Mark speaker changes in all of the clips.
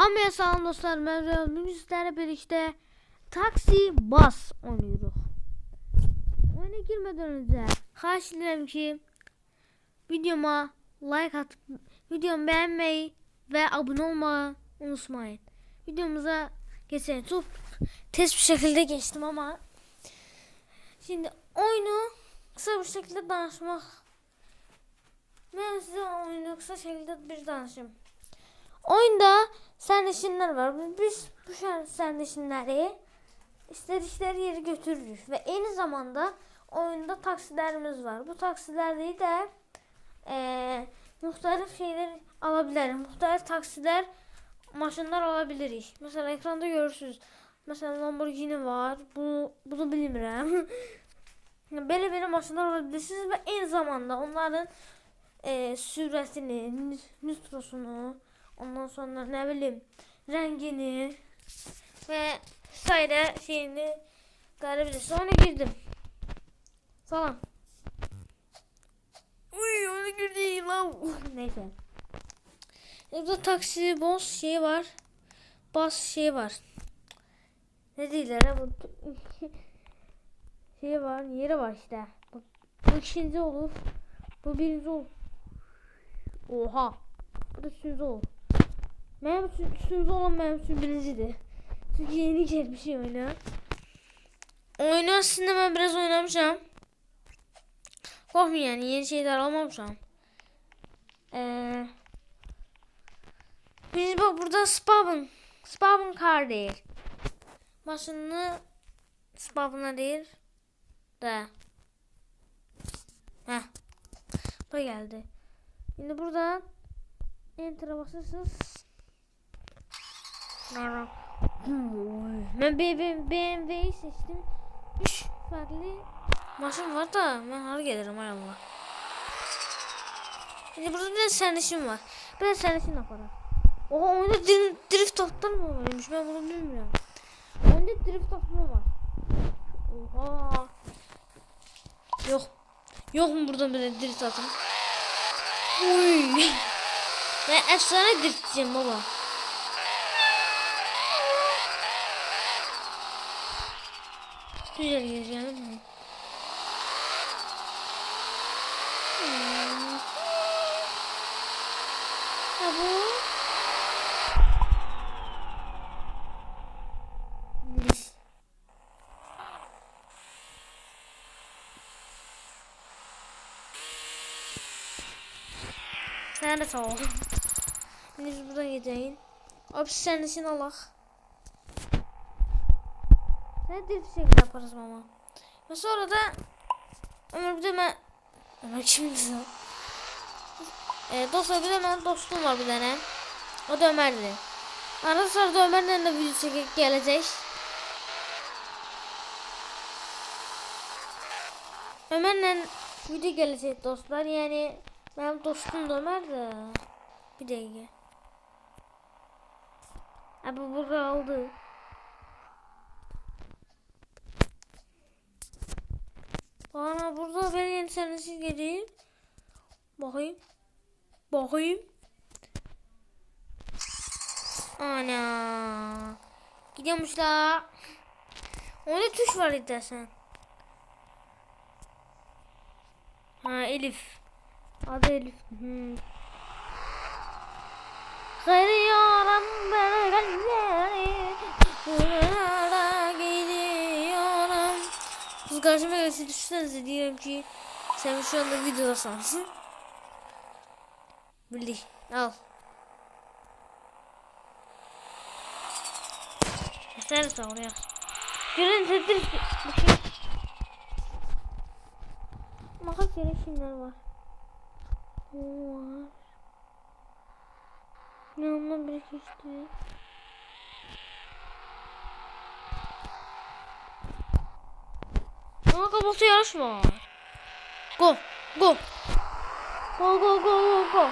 Speaker 1: Hamıya salam dostlar. Mən Rəul. Bugün birlikdə taksi bas oynuyoruz. Oyuna girmədən öncə xahiş edirəm ki, videoma like atıp videomu beğenmeyi ve abone olmayı unutmayın. Videomuza geçelim. Çok tez bir şekilde geçtim ama şimdi oyunu kısa bir şekilde danışmak ben size oyunu kısa şekilde bir danışayım. Oyunda sərnişinlər var. Biz bu sərnişinləri istədikləri yeri götürürük və eyni zamanda oyunda taksilərimiz var. Bu taksiləri də eee müxtəlif şeylər ala bilərik. Müxtəlif taksilər, maşınlar ala bilirik. Məsələn, ekranda görürsüz. Məsələn, Lamborghini var. Bu bunu bilmirəm. Belə-belə maşınlar ala bilirsiniz və eyni zamanda onların eee sürətini, nitrosunu, ondan sonra ne bileyim rengini ve sayda şeyini görebilirsin. Ona girdim. Salam. Uy ona girdi lan. Neyse. Burada taksi boss şey var. Bas şey var. Ne diyorlar ha bu şey var yeri var işte. Bu, bu ikinci olur. Bu birinci olur. Oha. Bu da üçüncü olur. Benim üçüncü olan benim üçün birincidir. Çünkü yeni gelmiş oyuna. Oyunu aslında ben biraz oynamışam. Korkmayın yani yeni şeyler almamışam. Ee, biz bak burada spavn. Spavn car değil. Maşını spavn'a değil. De. Heh. Bu geldi. Şimdi buradan Enter'a basırsınız. Nara. Ben BMW, BMW'yi seçtim. 3 farklı maşın var da ben hara gelirim hay Allah. Şimdi burada bir de sernişim var. Bir de sernişim yaparım. Oha dri- drift atlar mı varmış ben bunu bilmiyorum. Oyunda drift atma var. Oha. Yok. Yok mu burada bir de drift atım? Uy. Ben efsane driftçiyim baba. Güzel geziyorum. Hmm. Ha bu. Lis. Sen de sağ ol. Şimdi biz buradan gideyim. De şimdi Allah. De bir şekilde yaparız mama. Ve sonra da Ömer bir de ben Ömer kimdi lan? Ee, dostlar bir de benim dostum var bir tane. O da Ömer'di. Arada sırada Ömer'le de video çekip gelecek. Ömer'le video gelecek dostlar. Yani benim dostum da Ömer de. Bir dakika. Abi burada oldu. Bana burada ben yeni senesi geleyim. Bakayım. Bakayım. Ana. Gidiyormuş la. Orada tuş var istersen. Ha Elif. Adı Elif. Hmm. Kırıyorum ben kalpleri. Kız karşıma gelse düşünsenize diyelim ki sen şu anda videoda sansın. Bildi. Al. Sen de oraya. Görün tedir. Bakayım. Makas gereçimler var. Bu var. Ne onunla bir işte. Ama kapatı yarışma. Go. Go. Go go go go go.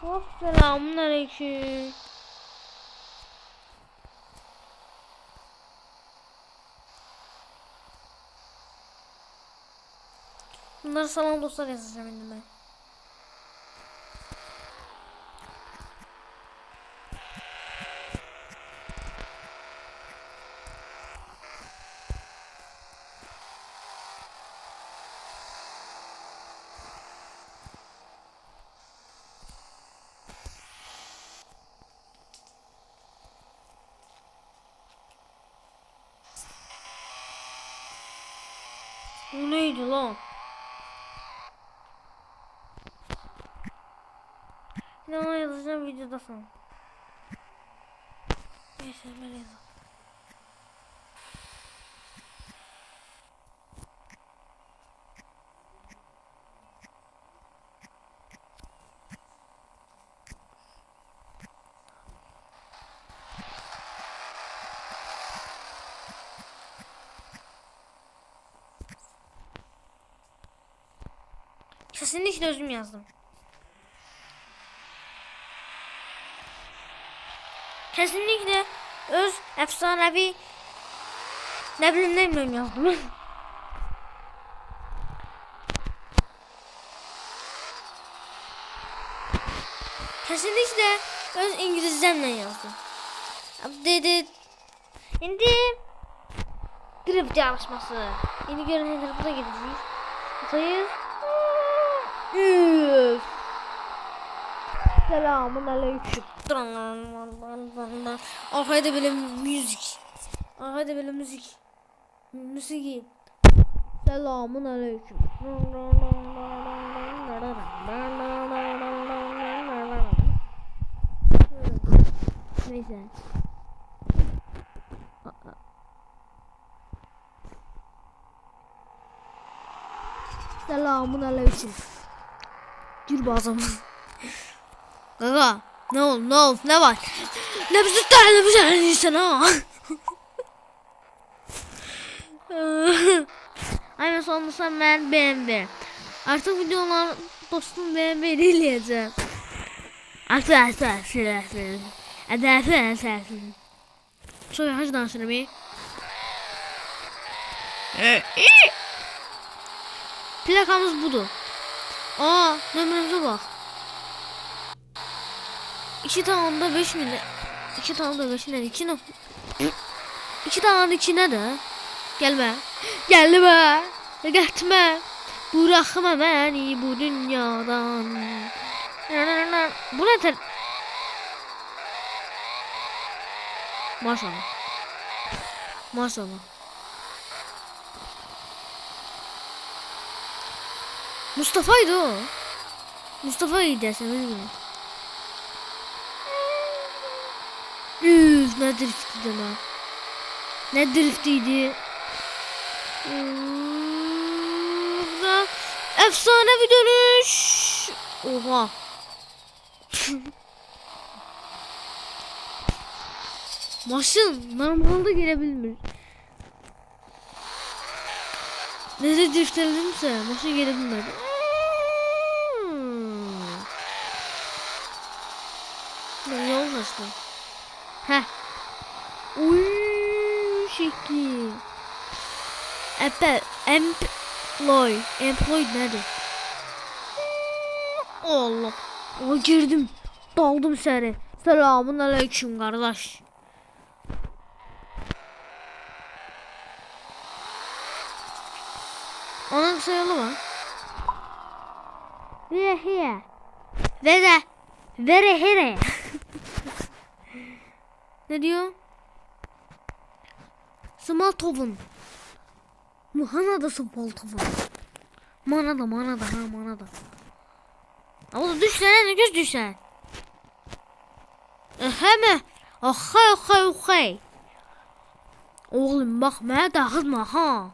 Speaker 1: Hop selamun aleyküm. Bunları salam dostlar yazacağım şimdi ben. Bu neydi lan? Ne ona yazacağım videodasın. Neyse ben yazalım. Kesinlikle özüm yazdım. Kesinlikle öz efsanevi ne bileyim ne bileyim yazdım. Kesinlikle öz İngilizcemle yazdım. Dedi. Şimdi grip çalışması. Yeni görünenler buna gideceğiz. Sayız. Üf. Selamun aleyküm. Arkada böyle müzik. Arkada böyle müzik. Müzik. Selamun aleyküm. Neyse. Selamun aleyküm. Gir bazım. Gaga. Ne ol ne ol ne var? Ne bizi tane bir tane değilsin ha. Aynen sonrasında ben BMW. Artık videolar dostum BMW izleyeceğim. Arkadaşlar arkadaşlar. Arkadaşlar. Sonra hacı dansını mı? Plakamız budur. Aa nömremize bak. İki tane da beş milyon. İki tane da beş milyon. İki no. İki tane içine de. Gelme. Gelme. Gitme. Bırakma beni bu dünyadan. Bu ne ter... Maşallah. Maşallah. Mustafa'ydı o. Mustafa'ydı desem bilmiyorum. Üf ne driftiydi lan. Ne driftiydi. Burada efsane bir dönüş. Oha. Maşın normalde gelebilir. Nerede driftledimse maşın gelebilmedi. Hmm. Yol açtı. Heh. Uy şekli. Epe, employ. Employ nedir? Allah. O girdim. Daldım seni. Selamun aleyküm kardeş. Onun kısa yolu mu? Vere here. Vere. Vere here. ne diyor? Small town. Muhana'da small town. Manada manada ha manada. Ama düşsene ne göz düşsen. Ehe mi? Okey okey okey. Oğlum bak mənə dağıtma ha.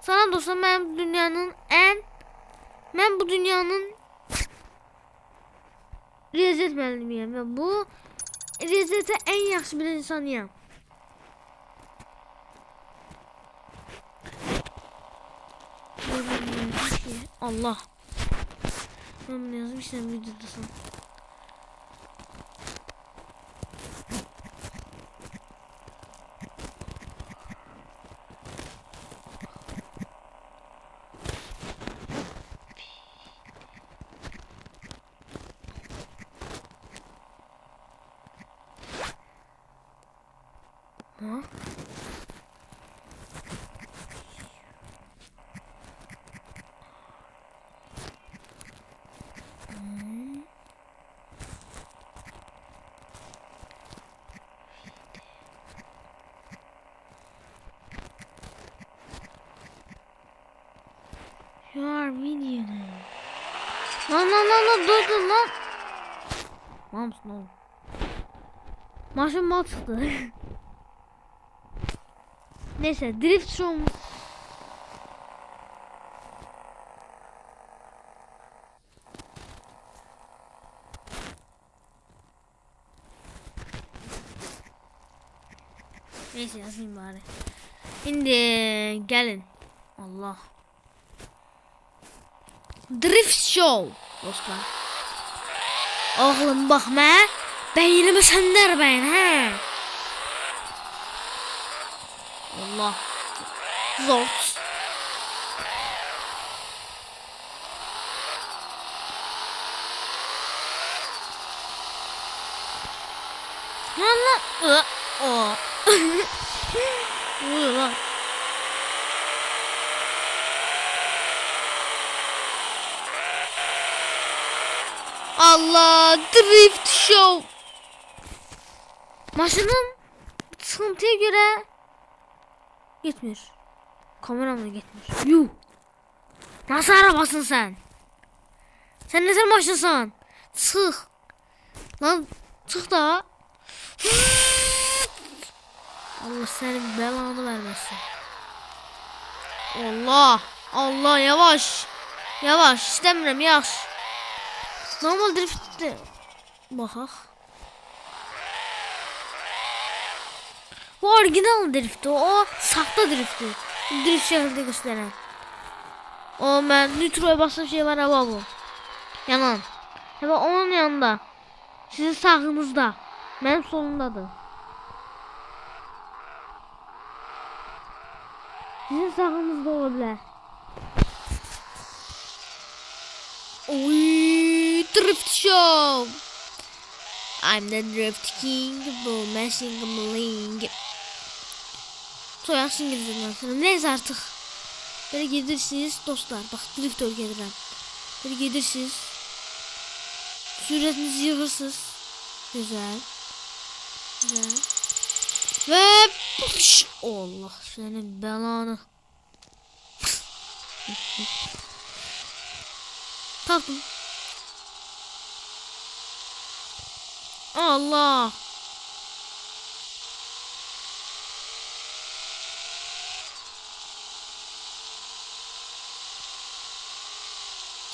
Speaker 1: Sana dostum ben dünyanın en ben bu dünyanın rezil müəllimiyəm və bu rezildə en yaxşı bir insanıyam. Allah. Ben bunu yazmışsam videodasın. Ha? Lan lan lan lan dur dur lan. Mal mısın oğlum? Maşın mal çıktı. Neyse drift show Neyse yazayım bari. Şimdi gelin. Allah. Drift Show dostlar. Oğlum bakma. Beynimi söndür beyin he. Allah. Zor. Lan lan. Aa, aa. Ne oluyor lan? Allah drift show. Maşının sıkıntıya göre gitmiyor. Kameramla gitmiyor. Yuh. Nasıl arabasın sen? Sen ne sen maşınsın? Çık. Lan çık da. Allah senin belanı vermesin. Allah. Allah yavaş. Yavaş istemiyorum yavaş. Normal driftte. Bakak. Bu orijinal drifti. O sahte drifti. Drift şehirde gösteren. O ben nitroya bastığım şey var ama bu. Yanan. Hemen onun yanında. Sizin sağınızda. Benim solumdadır. Sizin sağınızda olabilir. Oy, drift show. I'm the drift king, bu mashing bling. Soyak İngilizceden sonra. Neyse artık. Böyle gelirsiniz dostlar. Bak drift öğretirim. Böyle gelirsiniz. Süretinizi yığırsınız. Güzel. Güzel. Ve pış, Allah senin belanı. Kalktım. Allah.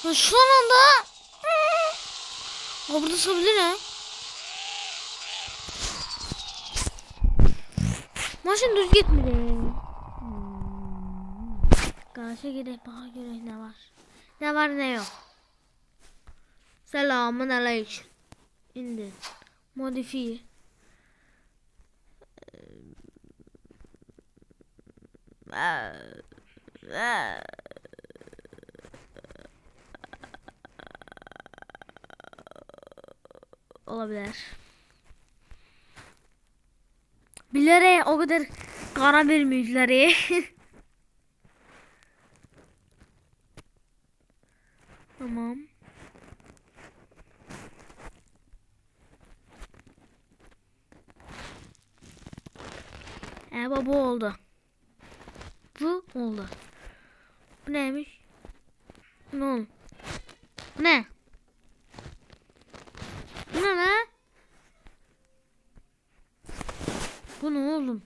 Speaker 1: Ya şu anda Aa, burada sıkabilir ha. Maşın düz gitmedi. Karşıya gidelim baka göre ne var. Ne var ne yok. Selamun aleyküm. İndir. Modifiye. Olabilir. Bilerek o kadar kara vermişler. tamam. E bu oldu. Bu oldu. Bu neymiş? Bu ne oğlum? Bu ne? Bu ne lan? Bu ne oğlum?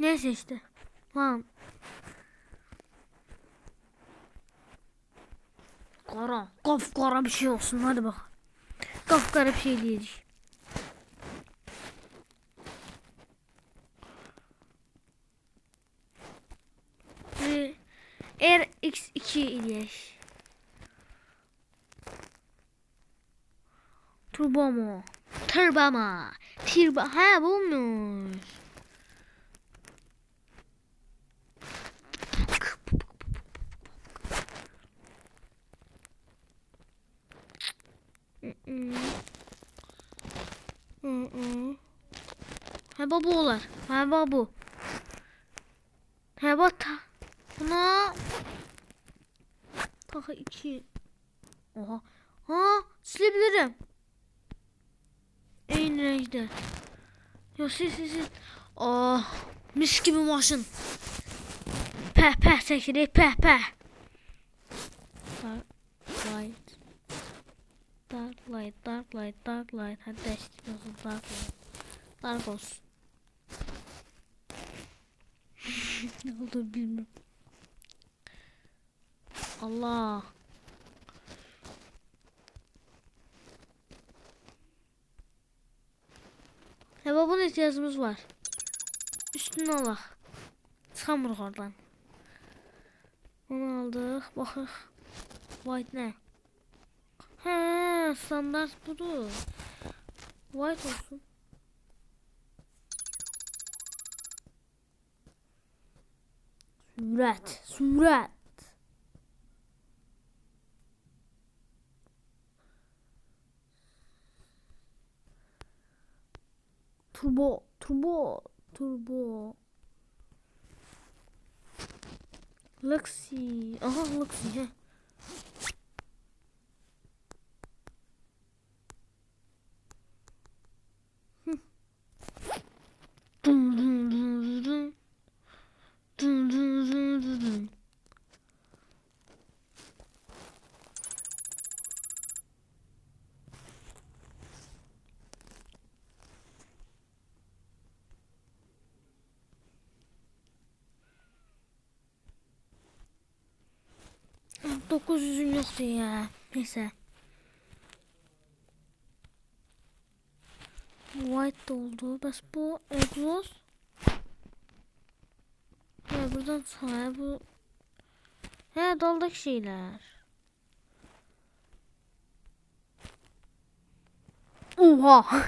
Speaker 1: Neyse işte. Lan. Kara. Kaf kara bir şey olsun hadi bak. Kaf kara bir şey diyecek. Turbo mu? Turbo mu? Turbo. Ha bulmuş. Ha babu olar. Ha babu. Ha bata. Buna. Taka iki. Oha. Ha silebilirim. En renkte. Ya sil sil sil. Oh mis gibi maşın. Peh peh çekirik peh peh. Dark light. Dark light, dark light, dark light. Hadi değiştiriyorsun dark light. Dark olsun. ne oldu bilmiyorum. Allah. Ya babana ihtiyacımız var. Üstüne Allah. Çıkamırıq oradan. Onu aldık. Baxıq. White ne? He, standart budur. White olsun. Sürat, sürat. Turbo, turbo, turbo. Luxy. Aha Luxy he. 900'ün yoktu ya. Neyse. White da oldu. Bas bu egzoz. Ya buradan sonra bu. He daldık şeyler. Oha.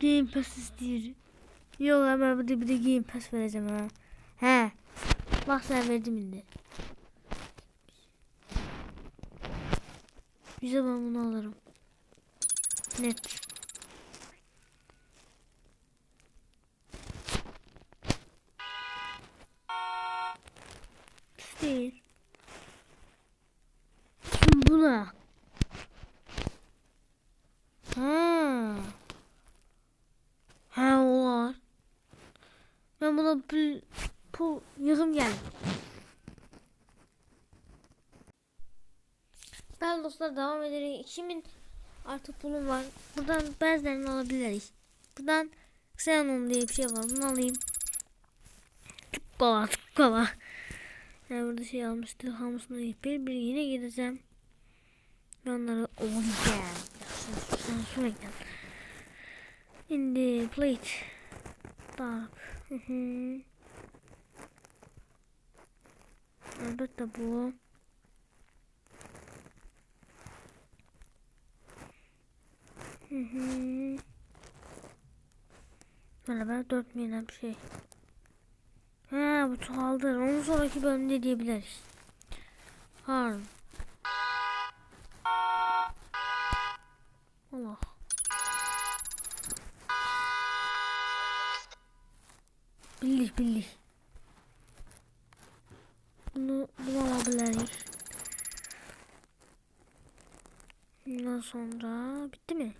Speaker 1: Game Pass istiyor. Yok hemen bir de, bir de Game Pass vereceğim ha. He. Bak sen verdim indi. Güzel ben bunu alırım. Net. Değil. Şimdi buna. Ha. Ha o var. Ben buna pul, pul yığım geldi. Değerli dostlar devam edelim. 2000 artı pulum var. Buradan bazılarını alabiliriz. Buradan Xenon diye bir şey var. Bunu alayım. Tıkkala tıkkala. Yani burada şey almıştı. Yiyip bir bir yine gideceğim. Ve onları oynayacağım. Sen sürekli. In the plate. Dark. Elbette bu. Hı hı. Beraber 4 milyon bir şey. Ha bu çoğaldır. Onun sonraki bölümde diyebiliriz. Harm. Allah. Bildik bildik. Bunu, alabiliriz. Bundan sonra bitti mi?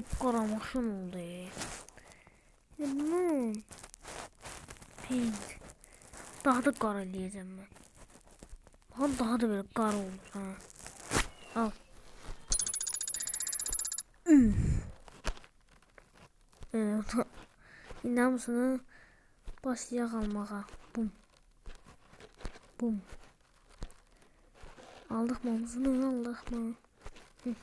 Speaker 1: Kapkara maşın oldu. Ya bunu paint daha da karalıyacağım ben. Daha daha da böyle kar olur ha. Al. Evet. İndi hamısını başlayaq almağa. Bum. Bum. Aldıq mı hamısını? Aldıq mı? Hı.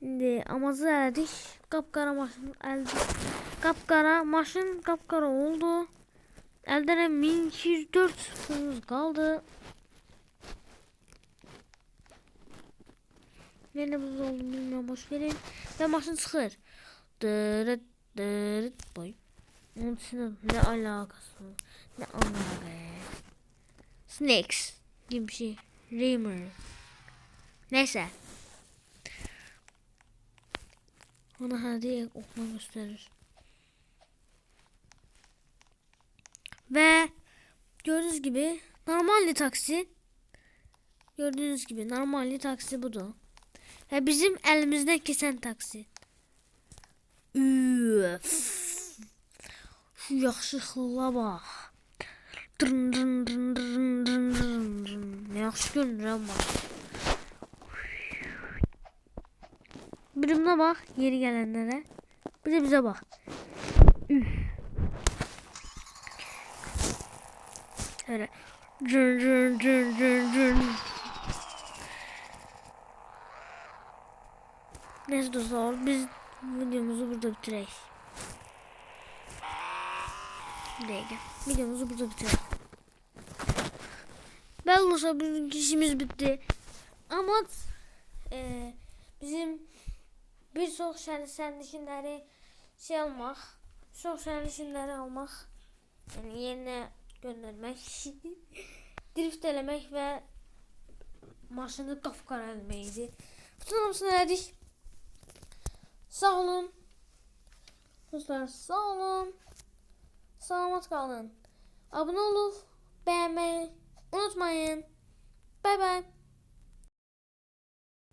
Speaker 1: İndi amazı elədik. Qapqara maşın əldə. Qapqara maşın qapqara oldu. Də 1204 pulumuz qaldı. Nerede bu oldu bilmiyorum boş verin. Ve maşın çıxır. Dırıt dırıt boy. Onun dışında ne alakası? Ne alaka Snakes gibi bir şey. Rimmer. Neyse. Ona hediye okuma gösterir. Ve gördüğünüz gibi normalli taksi gördüğünüz gibi normalli taksi budur. Ve bizim elimizden kesen taksi. Üf. Şu yaxşılığa bax. Dırn dırn dırn dırn dırn dırn. Ne yaxşı görünür ama. Birimine bak yeri gelenlere. Bir de bize bak. Üf. Şöyle. Cır cır cır cır cır. Neyse dostlar biz videomuzu burada bitirelim. Dakika. Videomuzu burada bitirelim. Ben olursa bizim işimiz bitti. Ama e, bizim bir çox sərnişinləri şey almaq, çox sərnişinləri almaq, yəni yerinə göndərmək, drift eləmək və maşını qapqara eləmək idi. Bütün hamısını elədik. Sağ olun. Dostlar sağ olun. Salamat qalın. Abunə olub bəyənməyi unutmayın. Bay bay.